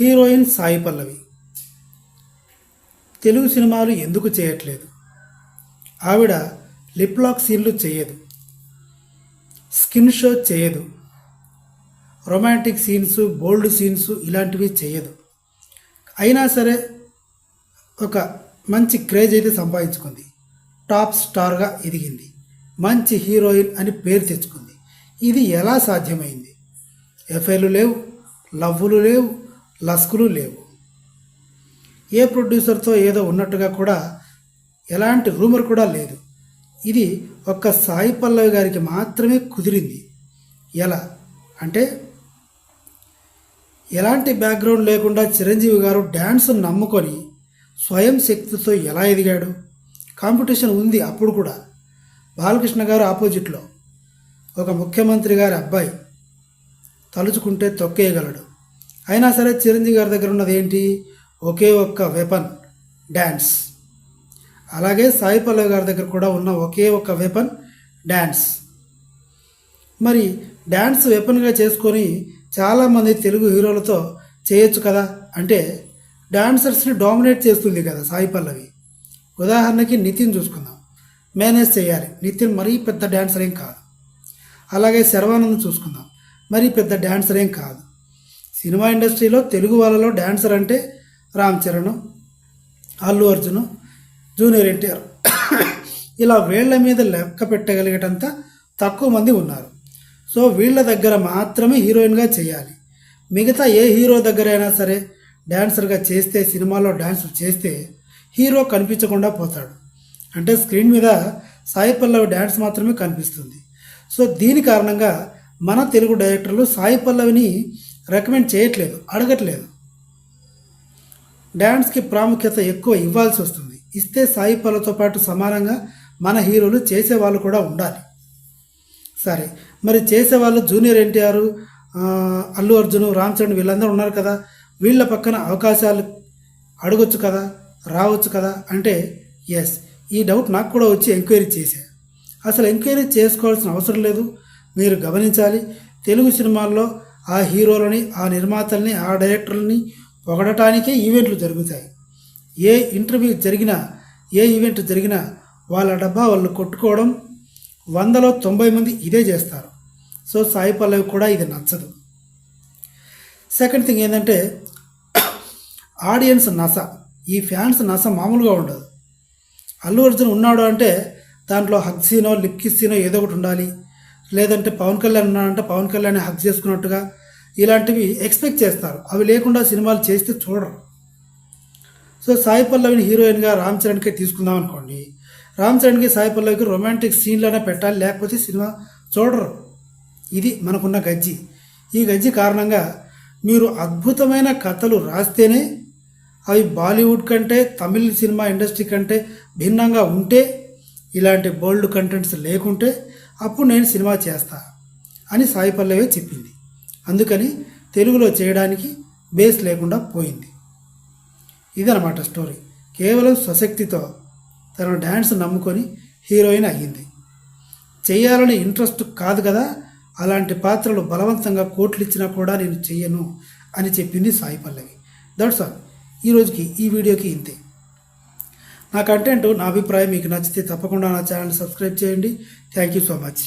Heroine Sai Pallavi. Telugu సినిమాలు ఎందుకు చేయట్లేదు? ఆవిడ లిప్లాక్ సీన్లు చేయదు. స్కిన్ షో చేయదు. రొమాంటిక్ సీన్స్ బోల్డ్ సీన్స్ ఇలాంటివి చేయదు. అయినా సరే ఒక మంచి క్రేజ్ అయితే సంపాదించుకుంది. టాప్ స్టార్గా ఎదిగింది. మంచి హీరోయిన్ అని పేరు తెచ్చుకుంది. ఇది ఎలా సాధ్యమైంది? ఎఫ్ఐలు లేవు లవ్వులు లేవు లస్కులు లేవు. ఏ ప్రొడ్యూసర్తో ఏదో ఉన్నట్టుగా కూడా ఎలాంటి రూమర్ కూడా లేదు. ఇది ఒక్క సాయి పల్లవి గారికి మాత్రమే కుదిరింది. ఎలా? అంటే ఎలాంటి బ్యాక్గ్రౌండ్ లేకుండా చిరంజీవి గారు డ్యాన్స్ నమ్ముకొని స్వయం శక్తితో ఎలా ఎదిగాడు? కాంపిటీషన్ ఉంది అప్పుడు కూడా. బాలకృష్ణ గారు ఆపోజిట్లో. ఒక ముఖ్యమంత్రి గారి అబ్బాయి తలుచుకుంటే తొక్కేయగలడు. అయినా సరే చిరంజీవి గారి దగ్గర ఉన్నది ఏంటి? ఒకే ఒక్క వెపన్ డ్యాన్స్ అలాగే సాయి పల్లవి గారి దగ్గర కూడా ఉన్న ఒకే ఒక్క వెపన్ డ్యాన్స్ మరి డ్యాన్స్ వెపన్గా చేసుకొని చాలామంది తెలుగు హీరోలతో చేయొచ్చు కదా? అంటే డాన్సర్స్ని డామినేట్ చేస్తుంది కదా సాయి పల్లవి. ఉదాహరణకి నితిన్ చూసుకుందాం. మేనేజ్ చేయాలి. నితిన్ మరీ పెద్ద డాన్సర్ ఏం కాదు. అలాగే శర్వానంద్ చూసుకుందాం. మరీ పెద్ద డాన్సర్ ఏం కాదు. సినిమా ఇండస్ట్రీలో తెలుగు వాళ్ళలో డాన్సర్ అంటే రామ్ చరణ్ అల్లు అర్జున్ జూనియర్ ఎన్టీఆర్. ఇలా వీళ్ళ మీద లెక్క పెట్టగలిగేటంత తక్కువ మంది ఉన్నారు. సో వీళ్ళ దగ్గర మాత్రమే హీరోయిన్గా చేయాలి. మిగతా ఏ హీరో దగ్గరైనా సరే డాన్సర్గా చేస్తే సినిమాలో డాన్స్ చేస్తే హీరో కనిపించకుండా పోతాడు. అంటే స్క్రీన్ మీద సాయి పల్లవి డ్యాన్స్ మాత్రమే కనిపిస్తుంది. సో దీని కారణంగా మన తెలుగు డైరెక్టర్లు సాయి పల్లవిని రికమెండ్ చేయట్లేదు అడగట్లేదు. డ్యాన్స్కి ప్రాముఖ్యత ఎక్కువ ఇవ్వాల్సి వస్తుంది. ఇస్తే సాయి పల్లవితో పాటు సమానంగా మన హీరోలు చేసేవాళ్ళు కూడా ఉండాలి. సరే మరి చేసేవాళ్ళు జూనియర్ ఎన్టీఆర్ అల్లు అర్జున్ రామ్ చరణ్ వీళ్ళందరూ ఉన్నారు కదా వీళ్ళ పక్కన అవకాశాలు అడగొచ్చు కదా రావచ్చు కదా అంటే ఎస్ ఈ డౌట్ నాకు కూడా వచ్చి ఎంక్వైరీ చేశా. అసలు ఎంక్వైరీ చేసుకోవాల్సిన అవసరం లేదు. మీరు గమనించాలి. తెలుగు సినిమాల్లో ఆ హీరోలని ఆ నిర్మాతల్ని ఆ డైరెక్టర్లని పొగడటానికే ఈవెంట్లు జరుగుతాయి. ఏ ఇంటర్వ్యూ జరిగినా ఏ ఈవెంట్ జరిగినా వాళ్ళ డబ్బా వాళ్ళు కొట్టుకోవడం వందలో తొంభై మంది ఇదే చేస్తారు. సో సాయి పల్లవి కూడా ఇది నచ్చదు. సెకండ్ థింగ్ ఏంటంటే ఆడియన్స్ నస. ఈ ఫ్యాన్స్ నస మామూలుగా ఉండదు. అల్లు అర్జున్ ఉన్నాడు అంటే దాంట్లో హక్సీనో సీనో ఏదో ఒకటి ఉండాలి. లేదంటే పవన్ కళ్యాణ్ ఉన్నాడంటే పవన్ కళ్యాణ్ హక్ చేసుకున్నట్టుగా ఇలాంటివి ఎక్స్పెక్ట్ చేస్తారు. అవి లేకుండా సినిమాలు చేస్తే చూడరు. సో సాయి పల్లవిని హీరోయిన్గా రామ్ చరణ్కే తీసుకుందాం అనుకోండి. రామ్ చరణ్కి సాయి పల్లవికి రొమాంటిక్ సీన్లోనే పెట్టాలి లేకపోతే సినిమా చూడరు. ఇది మనకున్న గజ్జి. ఈ గజ్జి కారణంగా మీరు అద్భుతమైన కథలు రాస్తేనే అవి బాలీవుడ్ కంటే తమిళ సినిమా ఇండస్ట్రీ కంటే భిన్నంగా ఉంటే ఇలాంటి బోల్డ్ కంటెంట్స్ లేకుంటే అప్పుడు నేను సినిమా చేస్తా అని సాయి పల్లవే చెప్పింది. అందుకని తెలుగులో చేయడానికి బేస్ లేకుండా పోయింది. ఇదనమాట స్టోరీ. కేవలం స్వశక్తితో తన డ్యాన్స్ నమ్ముకొని హీరోయిన్ అయ్యింది. చేయాలని ఇంట్రెస్ట్ కాదు కదా అలాంటి పాత్రలు బలవంతంగా కోట్లు ఇచ్చినా కూడా నేను చెయ్యను అని చెప్పింది సాయి పల్లవి. దట్స్ ఆల్ ఈ రోజుకి ఈ వీడియోకి ఇంతే. నా కంటెంట్ నా అభిప్రాయం మీకు నచ్చితే తప్పకుండా నా ఛానల్ సబ్స్క్రైబ్ చేయండి. Thank you so much